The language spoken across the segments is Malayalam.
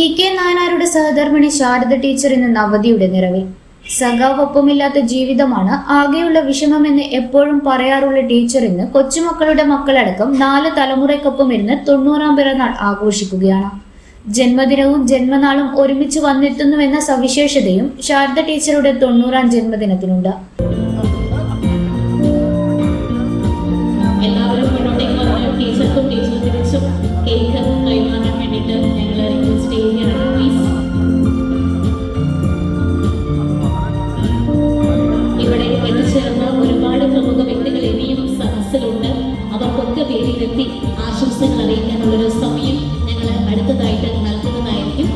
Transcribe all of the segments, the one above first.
ഇ കെ നായനാരുടെ സഹധർമ്മിണി ശാരദ ടീച്ചർ ഇന്ന് നവതിയുടെ നിറവിൽ. സഖാവൊപ്പമില്ലാത്ത ജീവിതമാണ് ആകെയുള്ള വിഷമമെന്ന് എപ്പോഴും പറയാറുള്ള ടീച്ചർ ഇന്ന് കൊച്ചുമക്കളുടെ മക്കളടക്കം നാല് തലമുറയ്ക്കൊപ്പം ഇരുന്ന് തൊണ്ണൂറാം പിറന്നാൾ ആഘോഷിക്കുകയാണ്. ജന്മദിനവും ജന്മനാളും ഒരുമിച്ച് വന്നെത്തുന്നുവെന്ന സവിശേഷതയും ശാരദ ടീച്ചറുടെ തൊണ്ണൂറാം ജന്മദിനത്തിനുണ്ട്. കേക്ക് കൈമാറാൻ വേണ്ടിയിട്ട് ഞങ്ങൾ റിക്വസ്റ്റ് ചെയ്യുകയാണ് പ്ലീസ് ഇവിടെ എത്തിച്ചേർന്ന ഒരുപാട് പ്രമുഖ വ്യക്തികൾ ഇനിയും സദസ്സിലുണ്ട് അവർക്കൊക്കെ പേരിലെത്തി ആശംസകൾ അറിയിക്കാനുള്ളൊരു സമയം ഞങ്ങൾ അടുത്തതായിട്ട് നൽകുന്നതായിരിക്കും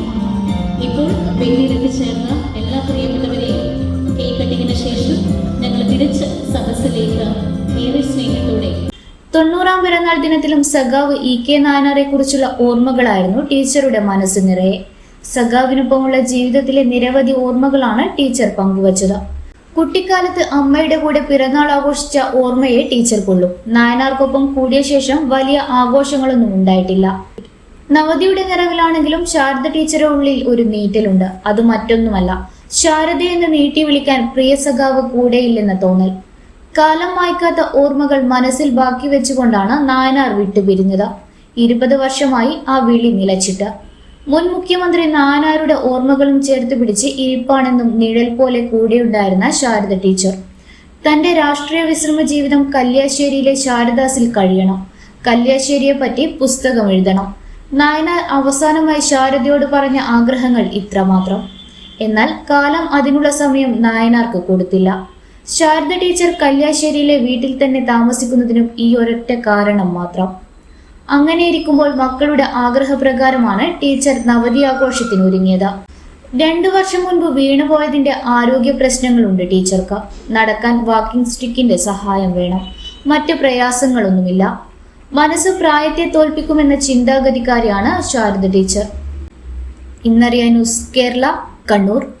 ഇപ്പോൾ പേരിലെത്തിച്ചേർന്ന എല്ലാ പ്രിയപ്പെട്ടവരെയും കേക്ക് കട്ടിങ്ങിന് ശേഷം ഞങ്ങൾ തിരിച്ച് സദസ്സിലേക്ക് പിറന്നാൾ ദിനത്തിലും സഖാവ് ഇ കെ നായനാറെ കുറിച്ചുള്ള ഓർമ്മകളായിരുന്നു ടീച്ചറുടെ മനസ്സ് നിറയെ. സഖാവിനൊപ്പമുള്ള ജീവിതത്തിലെ നിരവധി ഓർമ്മകളാണ് ടീച്ചർ പങ്കുവച്ചത്. കുട്ടിക്കാലത്ത് അമ്മയുടെ കൂടെ പിറന്നാൾ ആഘോഷിച്ച ഓർമ്മയെ ടീച്ചർക്കുള്ളൂ നായനാർക്കൊപ്പം കൂടിയ ശേഷം വലിയ ആഘോഷങ്ങളൊന്നും ഉണ്ടായിട്ടില്ല. നവതിയുടെ നിറവിലാണെങ്കിലും ശാരദ ടീച്ചറുടെ ഉള്ളിൽ ഒരു നീറ്റലുണ്ട്. അത് മറ്റൊന്നുമല്ല. ശാരദയെന്ന് നീട്ടി വിളിക്കാൻ പ്രിയ സഖാവ് കൂടെയില്ലെന്ന തോന്നൽ. കാലം മായ്ക്കാത്ത ഓർമ്മകൾ മനസ്സിൽ ബാക്കി വെച്ചുകൊണ്ടാണ് നായനാർ വിട്ടുപിരിഞ്ഞത്. ഇരുപത് വർഷമായി ആ വിളി നിലച്ചിട്ട്. മുൻ മുഖ്യമന്ത്രി നായനാരുടെ ഓർമ്മകളും ചേർത്ത് പിടിച്ച് ഇരിപ്പാണെന്നും നിഴൽ പോലെ കൂടെയുണ്ടായിരുന്ന ശാരദ ടീച്ചർ. തന്റെ രാഷ്ട്രീയ വിശ്രമ ജീവിതം കല്യാശ്ശേരിയിലെ ശാരദാസിൽ കഴിയണം. കല്യാശ്ശേരിയെ പറ്റി പുസ്തകം എഴുതണം. നായനാർ അവസാനമായി ശാരദയോട് പറഞ്ഞ ആഗ്രഹങ്ങൾ ഇത്രമാത്രം. എന്നാൽ കാലം അതിനുള്ള സമയം നായനാർക്ക് കൊടുത്തില്ല. ശാരദ ടീച്ചർ കല്യാശ്ശേരിയിലെ വീട്ടിൽ തന്നെ താമസിക്കുന്നതിനും ഈ ഒരൊറ്റ കാരണം മാത്രം. അങ്ങനെ ഇരിക്കുമ്പോൾ മക്കളുടെ ആഗ്രഹപ്രകാരമാണ് ടീച്ചർ നവതി ആഘോഷത്തിന് ഒരുങ്ങിയത്. രണ്ടു വർഷം മുൻപ് വീണുപോയതിന്റെ ആരോഗ്യ പ്രശ്നങ്ങളുണ്ട് ടീച്ചർക്ക്. നടക്കാൻ വാക്കിംഗ് സ്റ്റിക്കിന്റെ സഹായം വേണം. മറ്റ് പ്രയാസങ്ങളൊന്നുമില്ല. മനസ്സ് പ്രായത്തെ തോൽപ്പിക്കുമെന്ന ചിന്താഗതിക്കാരിയാണ് ശാരദ ടീച്ചർ. ഇന്നറിയാൻ ന്യൂസ് കേരള കണ്ണൂർ.